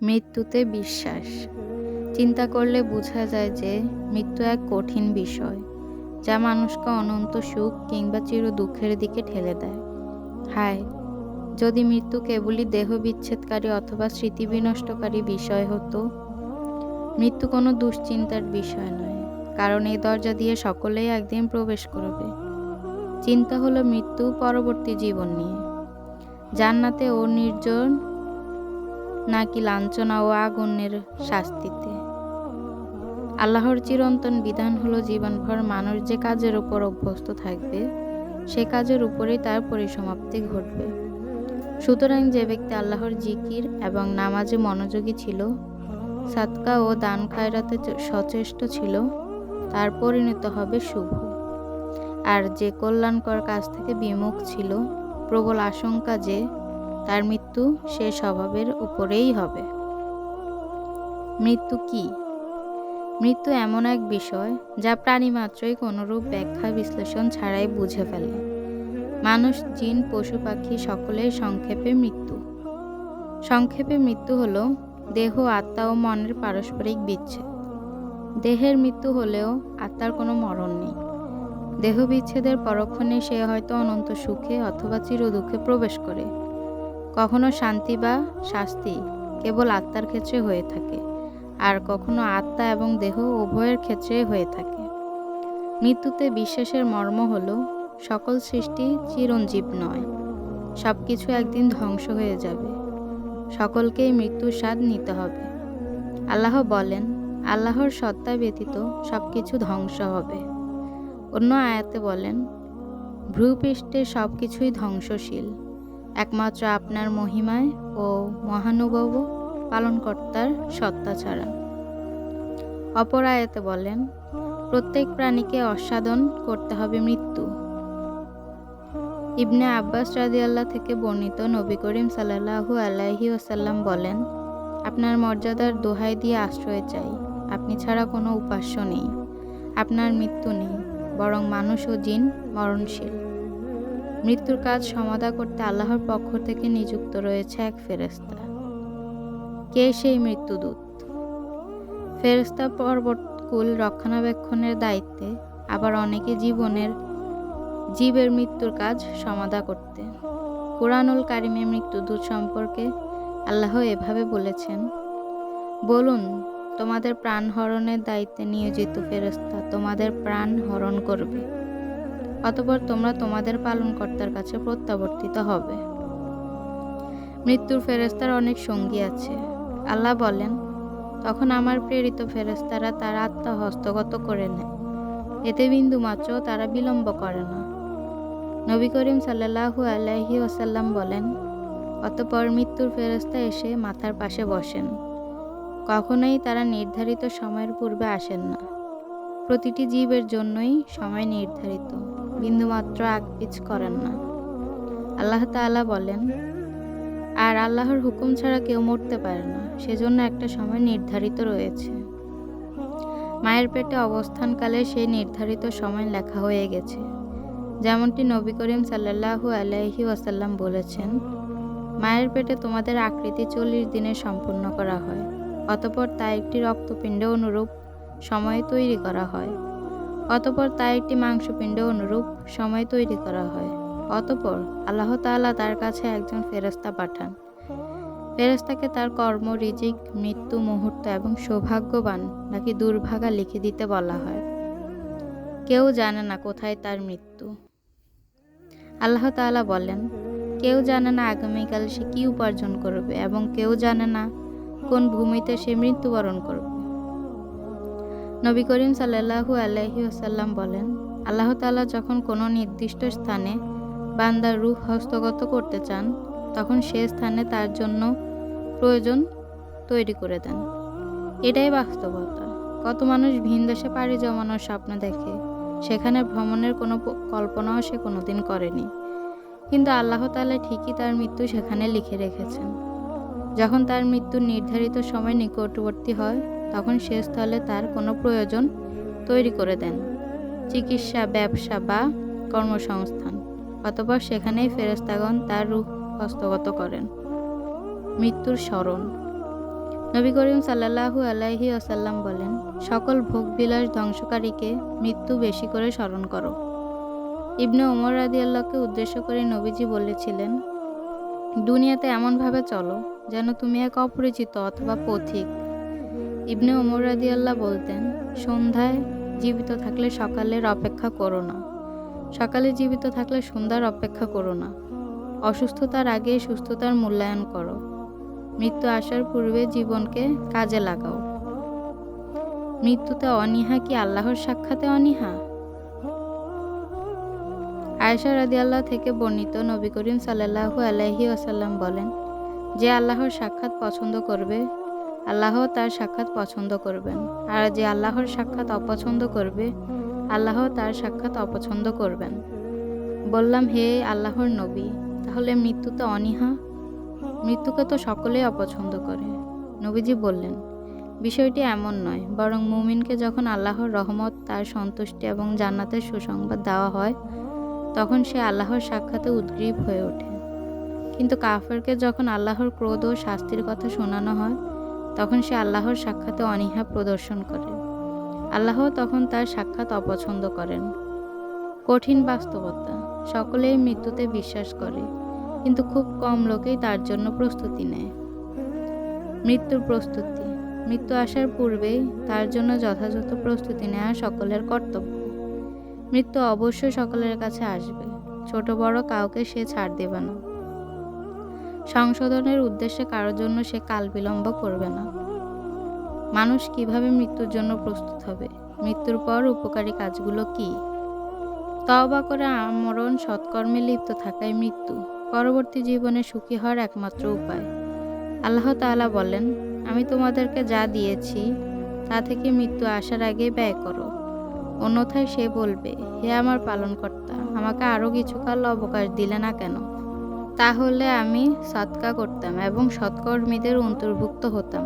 মৃত্যুতে বিশ্বাস। চিন্তা করলে বোঝা যায় যে মৃত্যু এক কঠিন বিষয়, যা মানুষকে অনন্ত সুখ কিংবা চির দুঃখের দিকে ঠেলে দেয়। হায়, যদি মৃত্যু কেবলই দেহ বিচ্ছেদকারী অথবা স্মৃতি বিনষ্টকারী বিষয় হতো, মৃত্যু কোনো দুশ্চিন্তার বিষয় নয়, কারণ এই দরজা দিয়ে সকলেই একদিন প্রবেশ করবে। চিন্তা হলো মৃত্যু পরবর্তী জীবন নিয়ে। জান্নাতে ও নির্জন নাকি লাঞ্ছনা ও আগুনের শাস্তিতে? আল্লাহর চিরন্তন বিধান হলো জীবনভর মানুষ যে কাজের উপর অভ্যস্ত থাকবে, সে কাজের উপরেই তার পরিসমাপ্তি ঘটবে। সুতরাং যে ব্যক্তি আল্লাহর জিকির এবং নামাজে মনোযোগী ছিল সাতকা ও দান খায়রাতে সচেষ্ট ছিল, তার পরিণত হবে শুভ। আর যে কল্যাণকর কাজ থেকে বিমুখ ছিল, প্রবল আশঙ্কা যে তার মৃত্যু সে স্বভাবের উপরেই হবে। মৃত্যু কি? মৃত্যু এমন এক বিষয় যা প্রাণী মাত্রই কোনোরূপ ব্যাখ্যা বিশ্লেষণ ছাড়াই বুঝে ফেলে। মানুষ, জিন, পশু, পাখি সকলের সংক্ষেপে মৃত্যু। সংক্ষেপে মৃত্যু হলো দেহ, আত্মা ও মনের পারস্পরিক বিচ্ছেদ। দেহের মৃত্যু হলেও আত্মার কোনো মরণ নেই। দেহ বিচ্ছেদের পরক্ষণে সে হয়তো অনন্ত সুখে অথবা চির দুঃখে প্রবেশ করে। কখনো শান্তি বা শাস্তি কেবল আত্মার ক্ষেত্রে হয়ে থাকে, আর কখনো আত্মা এবং দেহ উভয়ের ক্ষেত্রে হয়ে থাকে। মৃত্যুতে বিশ্বাসের মর্ম হল, সকল সৃষ্টি চিরঞ্জীব নয় সব কিছু একদিন ধ্বংস হয়ে যাবে, সকলকেই মৃত্যুর স্বাদ নিতে হবে। আল্লাহ বলেন, আল্লাহর সত্তা ব্যতীত সব কিছু ধ্বংস হবে। অন্য আয়াতে বলেন ভ্রূপৃষ্ঠে সব কিছুই ধ্বংসশীল। একমাত্র আপনার মহিমায় ও মহানুভব পালনকর্তার সত্তা ছাড়া। অপর আয়াতে বলেন, প্রত্যেক প্রাণীকে অসাধন করতে হবে মৃত্যু। ইবনে আব্বাস রাদিয়াল্লাহ থেকে বর্ণিত নবী করিম সাল্লাল্লাহু আলাইহি ওসাল্লাম বলেন, আপনার মর্যাদার দোহাই দিয়ে আশ্রয় চাই। আপনি ছাড়া কোনো উপাস্য নেই। আপনার মৃত্যু নেই, বরং মানুষ ও জিন মরণশীল। মৃত্যুর কাজ সমাধা করতে আল্লাহর পক্ষ থেকে নিযুক্ত রয়েছে এক ফেরেস্তা কে সেই মৃত্যুদূত ফেরেস্তা পর্বতকুল রক্ষণাবেক্ষণের দায়িত্বে, আবার অনেকে জীবনের, জীবের মৃত্যুর কাজ সমাধা করতে। কোরআনুল কারিমে মৃত্যুদূত সম্পর্কে আল্লাহ এভাবে বলেছেন, বলুন, তোমাদের প্রাণ হরণের দায়িত্বে নিয়োজিত ফেরেস্তা তোমাদের প্রাণ হরণ করবে। অতপর তোমরা তোমাদের পালনকর্তার কাছে প্রত্যাবর্তিত হবে। মৃত্যুর ফেরেস্তার অনেক সঙ্গী আছে। আল্লাহ বলেন, তখন আমার প্রেরিত ফেরেস্তারা তার আত্মা হস্তগত করে নেয়। এতে বিন্দুমাত্র তারা বিলম্ব করে না। নবী করিম সাল্লাল্লাহু আলাইহি ওসাল্লাম বলেন, অতপর মৃত্যুর ফেরেস্তা এসে মাথার পাশে বসেন। কখনোই তারা নির্ধারিত সময়ের পূর্বে আসেন না। প্রতিটি জীবের জন্যই সময় নির্ধারিত। বিন্দুমাত্র আগপিচ করেন না। আল্লাহ তাআলা বলেন, আর আল্লাহর হুকুম ছাড়া কেউ মরতে পারে না, সেজন্য একটা সময় নির্ধারিত রয়েছে। মায়ের পেটে অবস্থানকালে সেই নির্ধারিত সময় লেখা হয়ে গেছে। যেমনটি নবী করিম সাল্লাল্লাহু আলাইহি ওয়াসাল্লাম বলেছেন, মায়ের পেটে তোমাদের আকৃতি চল্লিশ দিনে সম্পূর্ণ করা হয়, অতপর তা একটি রক্তপিণ্ড অনুরূপ সময় তৈরি করা হয়। অতপর তা একটি মাংসপিণ্ড অনুরূপ সময় তৈরি করা হয়। অতপর আল্লাহ তাআলা তার কাছে একজন ফেরেস্তা পাঠান। ফেরেস্তাকে তার কর্ম, রিজিক, মৃত্যু, মুহূর্ত এবং সৌভাগ্যবান নাকি দুর্ভাগা লিখে দিতে বলা হয়। কেউ জানে না কোথায় তার মৃত্যু। আল্লাহ তাআলা বলেন, কেউ জানে না আগামীকাল সে কি উপার্জন করবে এবং কেউ জানে না কোন ভূমিতে সে মৃত্যুবরণ করবে। নবী করিম সাল্লাল্লাহু আলাইহি ওয়াসাল্লাম বলেন, আল্লাহ তাআলা যখন কোনো নির্দিষ্ট স্থানে বান্দার রূহ হস্তগত করতে চান, তখন সে স্থানে তার জন্য প্রয়োজন তৈরি করে দেন। এটাই বাস্তবতা। কত মানুষ ভিন দেশে পাড়ি জমানোর স্বপ্ন দেখে, সেখানে ভ্রমণের কোনো কল্পনাও সে কোনোদিন করেনি। কিন্তু আল্লাহ তাআলা ঠিকই তার মৃত্যু সেখানে লিখে রেখেছেন। যখন তার মৃত্যুর নির্ধারিত সময় নিকটবর্তী হয় তখন সে স্থলে তার কোনো প্রয়োজন তৈরি করে দেন। চিকিৎসা, ব্যবসা বা কর্মসংস্থান অতপর সেখানেই ফেরেস্তাগণ তার রূপ হস্তগত করেন। মৃত্যুর স্মরণ। নবী করিম সাল্লাল্লাহু আলাইহি আসাল্লাম বলেন, সকল ভোগবিলাস ধ্বংসকারীকে মৃত্যু বেশি করে স্মরণ করো। ইবনে ওমর রাদিয়াল্লাহকে উদ্দেশ্য করে নবীজি বলেছিলেন, দুনিয়াতে এমনভাবে চলো যেন তুমি এক অপরিচিত অথবা পথিক ইবনে ওমর রাদিয়াল্লাহ বলতেন, সন্ধ্যায় জীবিত থাকলে সকালের অপেক্ষা করো না। সকালে জীবিত থাকলে সন্ধ্যার অপেক্ষা করো না। অসুস্থতার আগে সুস্থতার মূল্যায়ন করো। মৃত্যু আসার পূর্বে জীবনকে কাজে লাগাও। মৃত্যুতে অনীহা কি আল্লাহর সাক্ষাতে অনীহা? আয়েশা রাদিয়াল্লাহ থেকে বর্ণিত নবী করিম সাল্লাল্লাহু আলাইহি ওয়াসাল্লাম বলেন, যে আল্লাহর সাক্ষাৎ পছন্দ করবে আল্লাহ তার সাক্ষাৎ পছন্দ করবেন। আর যে আল্লাহর সাক্ষাৎ অপছন্দ করবে আল্লাহ তার সাক্ষাৎ অপছন্দ করবেন। বললাম, হে আল্লাহর নবী, তাহলে মৃত্যু তো অনীহা? মৃত্যুকে তো সকলেই অপছন্দ করে। নবীজি বললেন, বিষয়টি এমন নয়, বরং মুমিনকে যখন আল্লাহর রহমত, তার সন্তুষ্টি এবং জান্নাতের সুসংবাদ দেওয়া হয়, তখন সে আল্লাহর সাক্ষাতে উদ্গ্রীব হয়ে ওঠে। কিন্তু কাফেরকে যখন আল্লাহর ক্রোধ ও শাস্তির কথা শোনানো হয় তখন সে আল্লাহর সাক্ষাতে অনীহা প্রদর্শন করে। আল্লাহ তখন তার সাক্ষাৎ অপছন্দ করেন। কঠিন বাস্তবতা সকলেই মৃত্যুতে বিশ্বাস করে, কিন্তু খুব কম লোকেই তার জন্য প্রস্তুতি নেয়। মৃত্যুর প্রস্তুতি, মৃত্যু আসার পূর্বেই তার জন্য যথাযথ প্রস্তুতি নেওয়া সকলের কর্তব্য। মৃত্যু অবশ্যই সকলের কাছে আসবে, ছোট বড় কাউকে সে ছাড় দেবে না। সংশোধনের উদ্দেশ্যে কারোর জন্য সে কাল বিলম্ব করবে না। মানুষ কীভাবে মৃত্যুর জন্য প্রস্তুত হবে? মৃত্যুর পর উপকারী কাজগুলো কি? তওবা করে আমরণ, সৎকর্মে লিপ্ত থাকাই মৃত্যু। পরবর্তী জীবনে সুখী হওয়ার একমাত্র উপায়। আল্লাহ তাআলা বলেন, আমি তোমাদেরকে যা দিয়েছি, তা থেকে মৃত্যু আসার আগে ব্যয় করো। অন্যথায় সে বলবে, হে আমার পালনকর্তা, আমাকে আরও কিছুকাল অবকাশ দিলে না কেন তাহলে আমি সৎকা করতাম এবং সৎকর্মীদের অন্তর্ভুক্ত হতাম।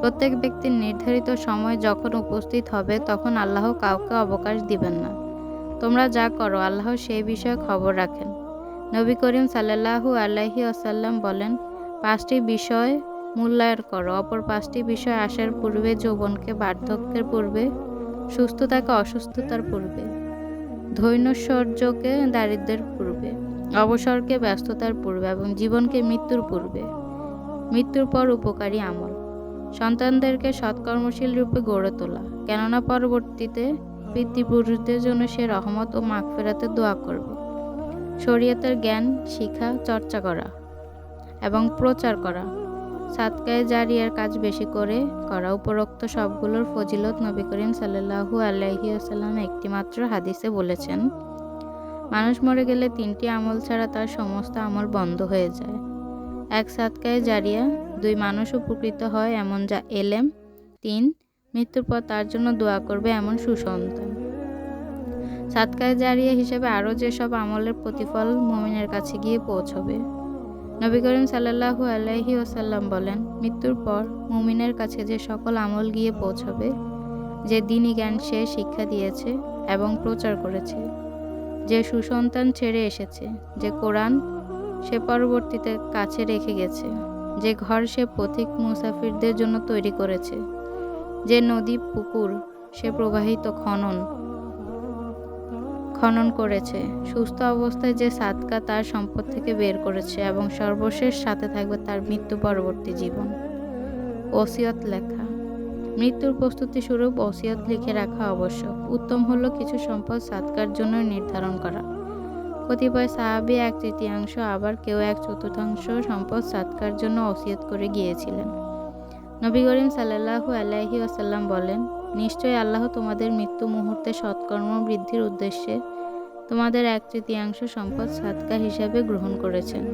প্রত্যেক ব্যক্তির নির্ধারিত সময় যখন উপস্থিত হবে, তখন আল্লাহ কাউকে অবকাশ দিবেন না। তোমরা যা করো, আল্লাহ সেই বিষয়ে খবর রাখেন। নবী করিম সাল্লাল্লাহু আল্লাহি আসাল্লাম বলেন, পাঁচটি বিষয় মূল্যায়ন করো, অপর পাঁচটি বিষয় আসার পূর্বে যৌবনকে বার্ধক্যের পূর্বে, সুস্থতাকে অসুস্থতার পূর্বে ধৈর্যকে দারিদ্রের পূর্বে। অবসরকে, ব্যস্ততার পূর্বে এবং জীবনকে মৃত্যুর পূর্বে। মৃত্যুর পর উপকারী আমল। সন্তানদেরকে সৎকর্মশীল রূপে গড়ে তোলা। কেননা পরবর্তীতে পিতৃপুরুষদের জন্য সে রহমত ও মাখ ফেরাতে দোয়া করবে। শরীয়তের জ্ঞান শিখা চর্চা করা এবং প্রচার করা। সাতকায় জারিয়ার কাজ বেশি করে করা উপরোক্ত সবগুলোর ফজিলত নবী করিম সাল্লাহু আল্লাহি আসাল্লাম একটি মাত্র হাদিসে বলেছেন মানুষ মরে গেলে তিনটি আমল ছাড়া তার সমস্ত আমল বন্ধ হয়ে যায়। এক সাতকায় জারিয়া দুই মানুষ উপকৃত হয় এমন যা এলেম। তিন, মৃত্যুর পর তার জন্য দোয়া করবে এমন সুসন্তান। সাতকায় জারিয়া হিসেবে আরও যেসব আমলের প্রতিফল মমিনের কাছে গিয়ে পৌঁছবে। নবী করিম সাল্লাহু আলাইহি ওসাল্লাম বলেন, মৃত্যুর পর মুমিনের কাছে যে সকল আমল গিয়ে পৌঁছবে, যে দিনই জ্ঞান সে শিক্ষা দিয়েছে এবং প্রচার করেছে যে সুসন্তান ছেড়ে এসেছে, যে কোরআন সে পরবর্তীতে কাছে রেখে গেছে, যে ঘর সে পথিক মুসাফিরদের জন্য তৈরি করেছে, যে নদী, পুকুর সে প্রবাহিত খনন খনন করেছে, সুস্থ অবস্থায় যে সাদকা তার সম্পদ থেকে বের করেছে এবং সর্বশেষ সাথে থাকবে তার মৃত্যু পরবর্তী জীবন। ওসিয়ত লেখা। মৃত্যুর প্রস্তুতি স্বরূপ ওসিয়ত লিখে রাখা আবশ্যক। উত্তম হলো কিছু সম্পদ সাদকার জন্য নির্ধারণ করা। কতিপয় সাহাবি এক তৃতীয়াংশ, আবার কেউ এক চতুর্থাংশ সম্পদ সাদকার জন্য ওসিয়ত করে গিয়েছিলেন। নবী করিম সাল্লাহু আলাইহি আসাল্লাম বলেন, নিশ্চয়ই আল্লাহ তোমাদের মৃত্যু মুহূর্তে সৎকর্ম বৃদ্ধির উদ্দেশ্যে তোমাদের এক তৃতীয়াংশ সম্পদ সাদকা হিসাবে গ্রহণ করেছেন।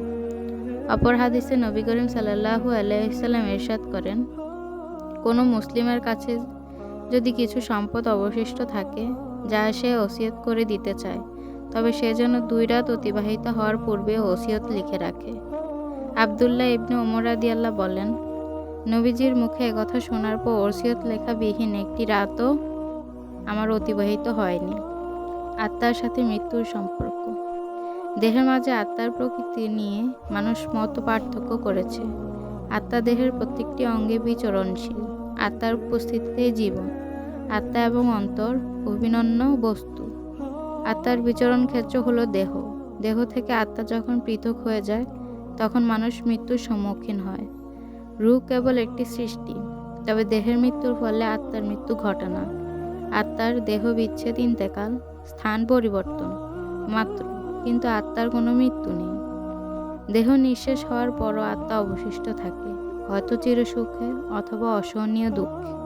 অপর হাদিসে নবী করিম সাল্লাহু আলাইসাল্লাম এরশাদ করেন কোনো মুসলিমের কাছে যদি কিছু সম্পদ অবশিষ্ট থাকে, যা সে ওসিয়ত করে দিতে চায়, তবে সে যেন দুই রাত অতিবাহিত হওয়ার পূর্বে ওসিয়ত লিখে রাখে। আবদুল্লাহ ইবনে ওমর আল্লাহ বলেন, নবীজির মুখে একথা শোনার পর ওসিয়ত লেখাবিহীন একটি রাতও আমার অতিবাহিত হয়নি। আত্মার সাথে মৃত্যুর সম্পর্ক। দেহের মাঝে আত্মার প্রকৃতি নিয়ে মানুষ মত পার্থক্য করেছে। আত্মা দেহের প্রত্যেকটি অঙ্গে বিচরণশীল। আত্মার উপস্থিতিতে জীবন, আত্মা এবং অন্তর অভিনন্য বস্তু। আত্মার বিচরণ ক্ষেত্র হলো দেহ। দেহ থেকে আত্মা যখন পৃথক হয়ে যায়, তখন মানুষ মৃত্যুর সম্মুখীন হয়। রূপ কেবল একটি সৃষ্টি, তবে দেহের মৃত্যুর ফলে আত্মার মৃত্যু ঘটে না। আত্মার দেহ বিচ্ছেদ ইন্তেকাল, স্থান পরিবর্তন, মাত্র, কিন্তু আত্মার কোনো মৃত্যু নেই। দেহ নিঃশেষ হওয়ার পরও আত্মা অবশিষ্ট থাকে। হয়তো চিরসুখে অথবা অসহনীয় দুঃখে।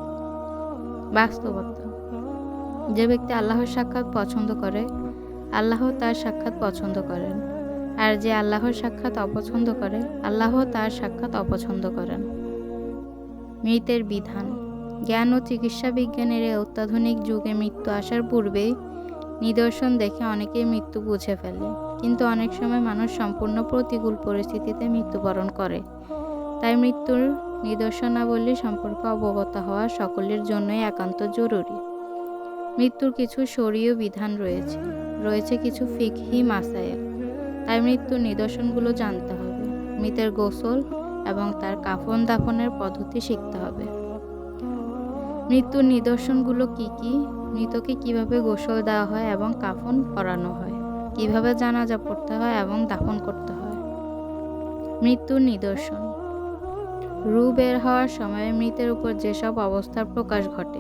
বাস্তবতা। যে ব্যক্তি আল্লাহর সাক্ষাৎ পছন্দ করে, আল্লাহ তার সাক্ষাৎ পছন্দ করেন। আর যে আল্লাহর সাক্ষাৎ অপছন্দ করে, আল্লাহ তার সাক্ষাৎ অপছন্দ করেন। মৃতের বিধান। জ্ঞান ও চিকিৎসা বিজ্ঞানের এই অত্যাধুনিক যুগে মৃত্যু আসার পূর্বেই নিদর্শন দেখে অনেকেই মৃত্যু বুঝে ফেলে। কিন্তু অনেক সময় মানুষ সম্পূর্ণ প্রতিকূল পরিস্থিতিতে মৃত্যুবরণ করে। তাই মৃত্যুর নিদর্শনাবলী সম্পর্কে অবগত হওয়া সকলের জন্যই একান্ত জরুরি। মৃত্যুর কিছু শরীয় বিধান রয়েছে। রয়েছে কিছু ফিকহি মাসায়েল। তাই মৃত্যুর নিদর্শনগুলো জানতে হবে। মৃতের গোসল এবং তার কাফন দাফনের পদ্ধতি শিখতে হবে। মৃত্যুর নিদর্শনগুলো কি কি? মৃতকে কীভাবে গোসল দেওয়া হয় এবং কাফন পরানো হয়? কীভাবে জানাজা পড়তে হয় এবং দাফন করতে হয়? মৃত্যুর নিদর্শন। রু বের হওয়ার সময় মৃতের উপর যেসব অবস্থার প্রকাশ ঘটে,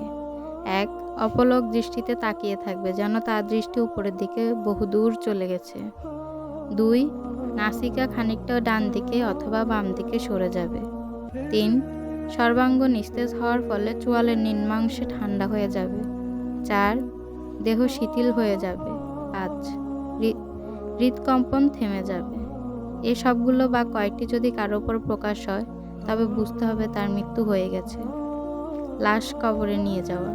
এক, অপলক দৃষ্টিতে তাকিয়ে থাকবে যেন তার দৃষ্টি উপরের দিকে বহুদূর চলে গেছে। দুই, নাসিকা খানিকটা ডান দিকে অথবা বাম দিকে সরে যাবে। তিন, সর্বাঙ্গ নিস্তেজ হওয়ার ফলে চোয়ালের নিম্নাংশে ঠান্ডা হয়ে যাবে। চার, দেহ শিথিল হয়ে যাবে। পাঁচ হৃদকম্পন থেমে যাবে। এ সবগুলো বা কয়েকটি যদি কারও ওপর প্রকাশ হয় তবে বুঝতে হবে তার মৃত্যু হয়ে গেছে। লাশ কবরে নিয়ে যাওয়া।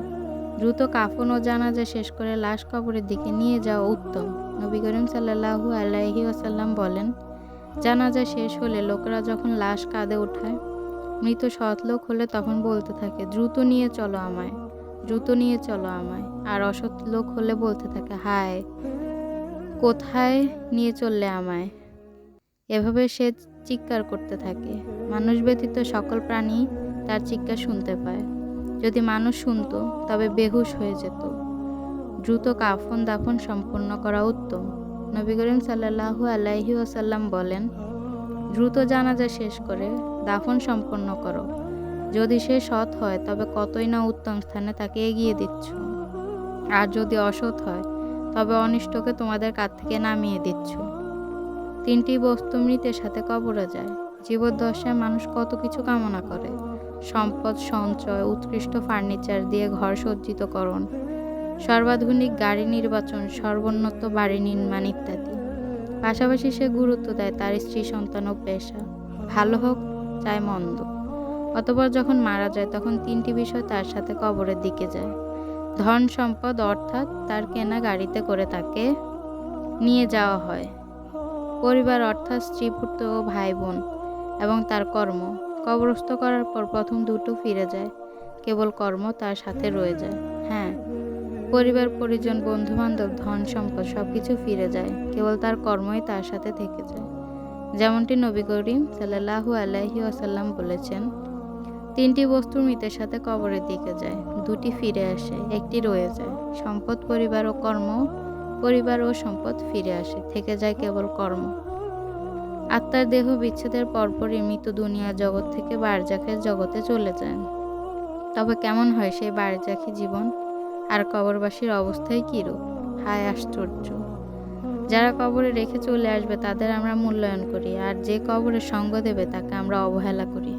দ্রুত কাফন ও জানাজা শেষ করে লাশ কবরের দিকে নিয়ে যাওয়া উত্তম। নবী করিম সাল্লাল্লাহু আলাইহি ওয়াসাল্লাম বলেন, জানাজা শেষ হলে লোকেরা যখন লাশ কাঁধে ওঠায়, মৃত সৎ লোক হলে তখন বলতে থাকে, দ্রুত নিয়ে চলো আমায়, দ্রুত নিয়ে চলো আমায় আর অসৎ লোক হলে বলতে থাকে, হায়, কোথায় নিয়ে চললে আমায় এভাবে সে চিৎকার করতে থাকে। মানুষ ব্যতীত সকল প্রাণী তার চিৎকার শুনতে পায়। যদি মানুষ শুনতো, তবে বেহুশ হয়ে যেত। দ্রুত কাফন দাফন সম্পন্ন করা উত্তম। নবী করিম সাল্লাল্লাহু আলাইহি ওয়াসাল্লাম বলেন, দ্রুত জানাজা শেষ করে দাফন সম্পন্ন করো। যদি সে সৎ হয়, তবে কতই না উত্তম স্থানে তাকে এগিয়ে দিচ্ছ। আর যদি অসৎ হয়, তবে অনিষ্টকে তোমাদের কাছ থেকে নামিয়ে দিচ্ছ। তিনটি বস্তু মৃতের সাথে কবরে যায়। জীবদ্দশায় মানুষ কত কিছু কামনা করে। সম্পদ, সঞ্চয়, উৎকৃষ্ট ফার্নিচার দিয়ে ঘর সজ্জিতকরণ সর্বাধুনিক গাড়ি নির্বাচন, সর্বোন্নত বাড়ি নির্মাণ ইত্যাদি। পাশাপাশি সে গুরুত্ব দেয় তার স্ত্রী, সন্তান ও পেশা। ভালো হোক চাই মন্দ। অতপর যখন মারা যায়, তখন তিনটি বিষয় তার সাথে কবরের দিকে যায়। ধন, সম্পদ, অর্থাৎ তার কেনা গাড়িতে করে তাকে নিয়ে যাওয়া হয়। পরিবার অর্থাৎ স্ত্রী পুত্র ও ভাই বোন এবং তার কর্ম। কবরস্থ করার পর প্রথম দুটো ফিরে যায়। কেবল কর্ম তার সাথে রয়ে যায়। হ্যাঁ পরিবার, পরিজন বন্ধু বান্ধব ধন সম্পদ সব কিছু ফিরে যায়। কেবল তার কর্মই তার সাথে থেকে যায়। যেমনটি নবী করিম সাল্লাহু আলাইহি আসাল্লাম বলেছেন, তিনটি বস্তু মৃতের সাথে কবরের দিকে যায়, দুটি ফিরে আসে, একটি রয়ে যায়। সম্পদ, পরিবার ও কর্ম পরিবার ও সম্পদ ফিরে আসে, থেকে যায় কেবল কর্ম। আত্মার দেহ বিচ্ছেদের পরপরই মৃত দুনিয়া জগৎ থেকে বারজাখের জগতে চলে যায়। তবে কেমন হয় সেই বারজাখি জীবন? আর কবরবাসীর অবস্থায় কীরূপ হায় আশ্চর্য! যারা কবরে রেখে চলে আসবে, তাদের আমরা মূল্যায়ন করি, আর যে কবরে সঙ্গ দেবে, তাকে আমরা অবহেলা করি।